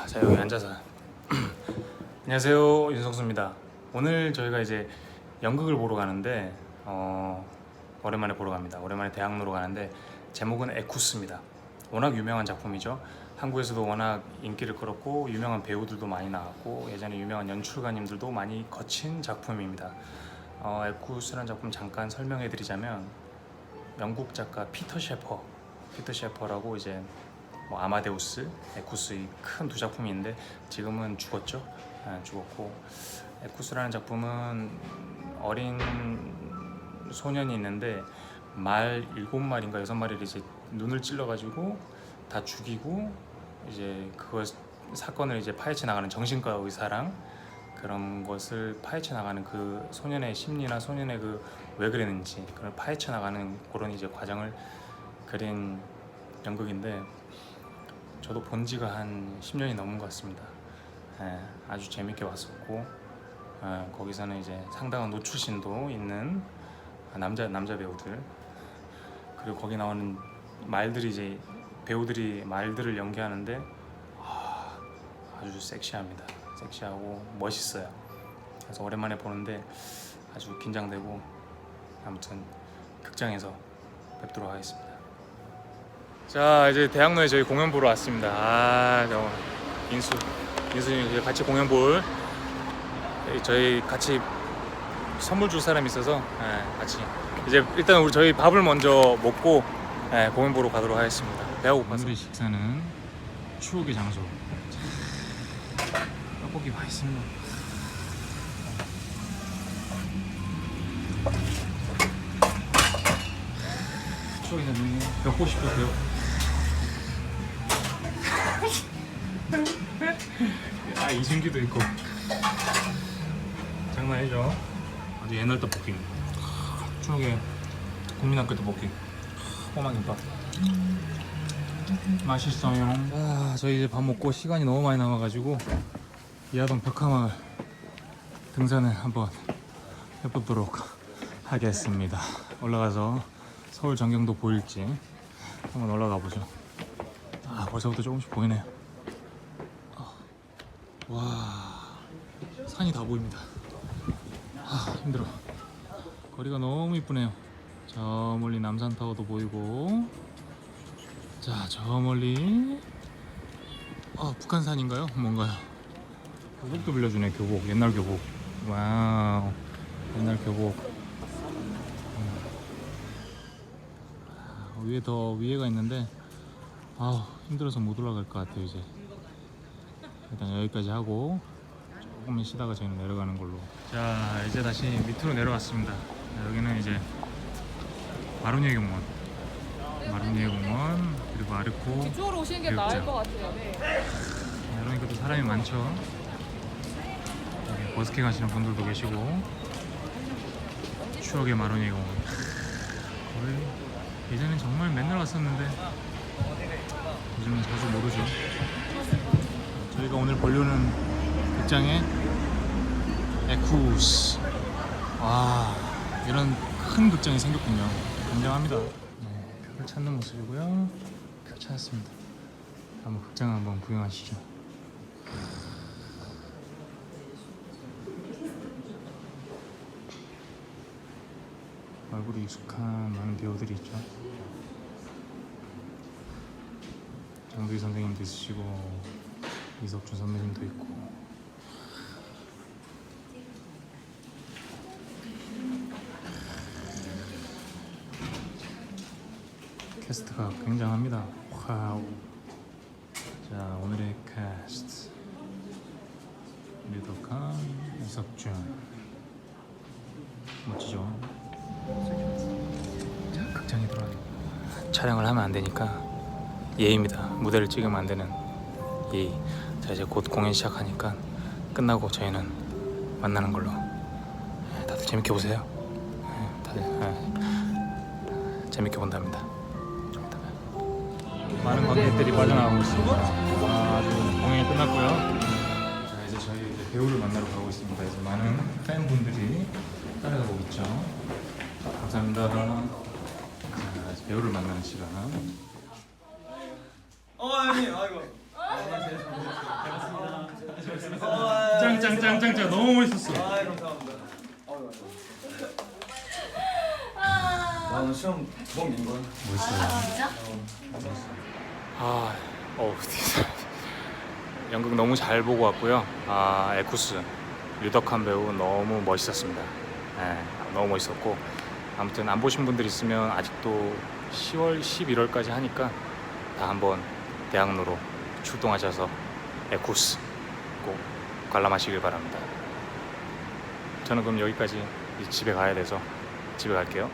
아, 자 여기 앉아서 안녕하세요 윤성수입니다. 오늘 저희가 이제 연극을 보러 가는데 어, 오랜만에 보러 갑니다. 오랜만에 대학로로 가는데 제목은 에쿠스입니다. 워낙 유명한 작품이죠. 한국에서도 워낙 인기를 끌었고 유명한 배우들도 많이 나왔고 예전에 유명한 연출가님들도 많이 거친 작품입니다. 어, 에쿠스라는 작품 잠깐 설명해 드리자면 영국 작가 피터 셰퍼, 피터 셰퍼라고 이제 뭐 아마데우스, 에쿠스 이 큰 두 작품이 있는데 지금은 죽었죠. 아, 죽었고 에쿠스라는 작품은 어린 소년이 있는데 말 일곱 마리인가 여섯 마리를 이제 눈을 찔러가지고 다 죽이고 이제 그걸 사건을 이제 파헤쳐 나가는 정신과 의사랑 그런 것을 파헤쳐 나가는 그 소년의 심리나 소년의 그 왜 그랬는지 그걸 파헤쳐 나가는 그런 이제 과정을 그린 연극인데 저도 본 지가 한 10년이 넘은 것 같습니다. 예, 아주 재밌게 봤었고 예, 거기서는 이제 상당한 노출신도 있는 남자 남자 배우들 그리고 거기 나오는 말들이 이제 배우들이 말들을 연기하는데 아, 아주 섹시합니다. 섹시하고 멋있어요. 그래서 오랜만에 보는데 아주 긴장되고 아무튼 극장에서 뵙도록 하겠습니다. 자 이제 대학로에 저희 공연 보러 왔습니다. 아 인수 인수님 같이 공연 볼 저희 같이 선물 줄 사람이 있어서 예, 같이 이제 일단 우리 저희 밥을 먼저 먹고 예, 공연 보러 가도록 하겠습니다. 배가 고파서. 오늘의 식사는 추억의 장소. 떡볶이 맛있습니다. 추억이 나네. 벽고 싶었어요. 아 이승기도 있고. 장난 아니죠? 아주 옛날 떡볶이. 추억의 국민학교 떡볶이 꼬마김밥. 맛있어요. 아 저희 이제 밥 먹고 시간이 너무 많이 남아가지고 이하동 벽화마을 등산을 한번 해보도록 하겠습니다. 올라가서 서울 전경도 보일지 한번 올라가 보죠. 아 벌써부터 조금씩 보이네요 와 산이 다 보입니다. 아 힘들어. 거리가 너무 이쁘네요. 저 멀리 남산타워도 보이고. 자 저 멀리. 아 북한산인가요? 뭔가요? 교복도 빌려주네 교복. 옛날 교복. 와우. 옛날 교복. 아, 위에 더 위에가 있는데 아 힘들어서 못 올라갈 것 같아요 이제 일단 여기까지 하고 조금만 쉬다가 저희는 내려가는 걸로. 자 이제 다시 밑으로 내려왔습니다. 자, 여기는 이제 마루니에 공원. 마루니에 공원 그리고 아르코 이쪽으로 오시는 게 나을 것 같아요. 네. 이러니까 또 사람이 많죠. 여기 버스킹 하시는 분들도 계시고. 추억의 마루니에 공원. 거의 예전엔 정말 맨날 왔었는데 요즘은 자주 모르죠 저희가 오늘 보려는 극장의 에쿠스. 와 이런 큰 극장이 생겼군요. 굉장합니다. 네, 표를 찾는 모습이고요. 표 찾았습니다. 한번 극장 한번 구경하시죠. 얼굴이 익숙한 많은 배우들이 있죠. 장두희 선생님도 있으시고 이석준 선배님도 있고 캐스트가 굉장합니다. 와우. 자 오늘의 캐스트 류덕한, 이석준 멋지죠? 자 극장에 들어와 촬영을 하면 안 되니까 예의입니다. 무대를 찍으면 안 되는 예의. 자 이제 곧 공연 시작하니까 끝나고 저희는 만나는 걸로. 네, 다들 재밌게 보세요. 네, 다들 네, 재밌게 본답니다. 좀 이따가. 많은 관객들이 빠져나가고 있습니다. 아, 공연이 끝났고요. 자 이제 저희 이제 배우를 만나러 가고 있습니다. 그래서 많은 팬분들이 따라가고 있죠. 감사합니다. 자, 이제 배우를 만나는 시간. 어, 형님, 아이고. 안녕하세요. 짱짱짱짱 너무 멋있었어. 아 감사합니다. 나 오늘 시험 두번 민 거야. 아, 어, 연극 너무 잘 보고 왔고요. 아, 에쿠스 류덕한 배우 너무 멋있었습니다. 네, 너무 멋있었고 아무튼 안 보신 분들 있으면 아직도 10월, 11월까지 하니까 다 한번 대학로로 출동하셔서 에쿠스 꼭 관람하시길 바랍니다. 저는 그럼 여기까지 집에 가야 돼서 집에 갈게요.